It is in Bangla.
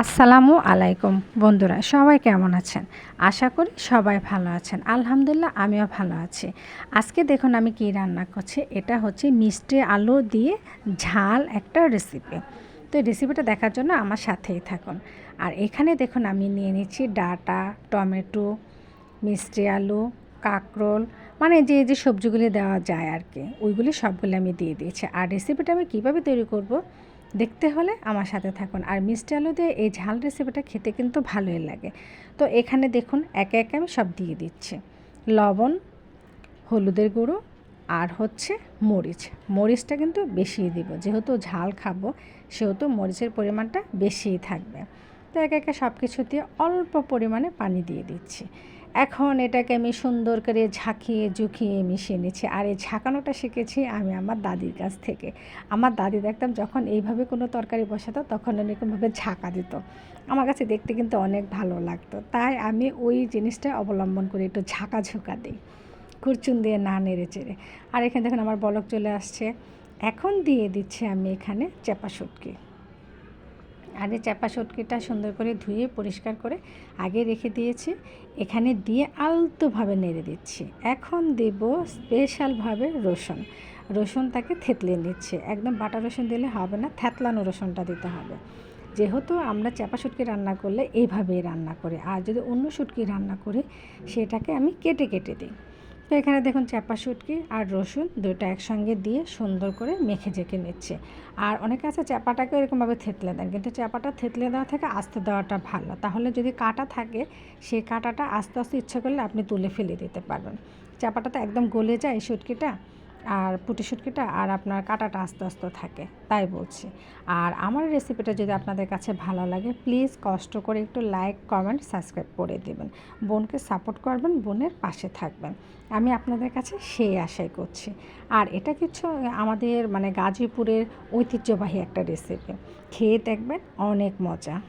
আসসালামু আলাইকুম। বন্ধুরা, সবাই কেমন আছেন? আশা করি সবাই ভালো আছেন। আলহামদুলিল্লাহ, আমিও ভালো আছি। আজকে দেখুন আমি কি রান্না করছি। এটা হচ্ছে মিষ্টি আলু দিয়ে ঝাল একটা রেসিপি তো রেসিপিটা দেখার জন্য আমার সাথেই থাকুন। আর এখানে দেখুন আমি নিয়ে নিচ্ছি ডাটা, টমেটো, মিষ্টি আলু, কাঁকরোল মানে যে যে সবজিগুলি দেওয়া যায় আর কি, ওইগুলি সবগুলি আমি দিয়ে দিয়েছি। আর রেসিপিটা আমি কীভাবে তৈরি করব? দেখতে হলে আমার সাথে থাকুন। আর মিষ্টি আলু দিয়ে এই ঝাল রেসিপিটা খেতে কিন্তু ভালোই লাগে। তো এখানে দেখুন, একে একে আমি সব দিয়ে দিচ্ছি। লবণ, হলুদের গুঁড়ো আর হচ্ছে মরিচ। মরিচটা কিন্তু বেশিই দিব। যেহেতু ঝাল খাব, সেহেতু মরিচের পরিমাণটা বেশিই থাকবে। তো একে একে সব কিছু দিয়ে অল্প পরিমাণে পানি দিয়ে দিচ্ছি। এখন এটাকে আমি সুন্দর করে ঝাঁকিয়ে ঝুঁকিয়ে মিশিয়ে নিচ্ছি। আর এই ঝাঁকানোটা শিখেছি আমি আমার দাদির কাছ থেকে। আমার দাদি দেখতাম যখন এইভাবে কোনো তরকারি বসাতো, তখন এরকমভাবে ঝাঁকা দিত। আমার কাছে দেখতে কিন্তু অনেক ভালো লাগতো। তাই আমি ওই জিনিসটা অবলম্বন করে একটু ঝাঁকা ঝুঁকা দিই। খুরচুন দিয়ে না নেড়ে চেড়ে। আর এখানে দেখুন আমার বলক চলে আসছে। এখন দিয়ে দিচ্ছি আমি এখানে চেপা শুটকি। আর এই চাপা সটকিটা সুন্দর করে ধুয়ে পরিষ্কার করে আগে রেখে দিয়েছি। এখানে দিয়ে আলতোভাবে নেড়ে দিচ্ছি। এখন দেব স্পেশালভাবে রসুন। রসুন তাকে থেতলে নিচ্ছে। একদম বাটা রসুন দিলে হবে না, থেতলানো রসুনটা দিতে হবে। যেহেতু আমরা চাপা শুটকি রান্না করলে এইভাবেই রান্না করি। আর যদি অন্য শুটকি রান্না করি, সেটাকে আমি কেটে কেটে দিই। তো এখানে দেখুন চাপা শুটকি আর রসুন দুটো একসঙ্গে দিয়ে সুন্দর করে মেখে জেঁকে নিচ্ছে। আর অনেকে আছে চাপাটাকে এরকমভাবে থেতলে দেন, কিন্তু চাপাটা থেতলে দেওয়া থেকে আস্তে দেওয়াটা ভালো। তাহলে যদি কাটা থাকে, সেই কাটাটা আস্তে আস্তে ইচ্ছে করলে আপনি তুলে ফেলে দিতে পারবেন। চাপাটা তো একদম গলে যায় শুটকিটা। আর পুটি শুটকিটা আর আপনার কাটাটা আস্তে আস্তে থাকে, তাই বলছি। আর আমার রেসিপিটা যদি আপনাদের কাছে ভালো লাগে প্লিজ কষ্ট করে একটু লাইক কমেন্ট সাবস্ক্রাইব করে দেবেন। বোনকে সাপোর্ট করবেন, বোনের পাশে থাকবেন। আমি আপনাদের কাছে সেই আশাই করছি। আর এটা কিছু, আমাদের মানে গাজীপুরের ঐতিহ্যবাহী একটা রেসিপি খেয়ে দেখবেন অনেক মজা।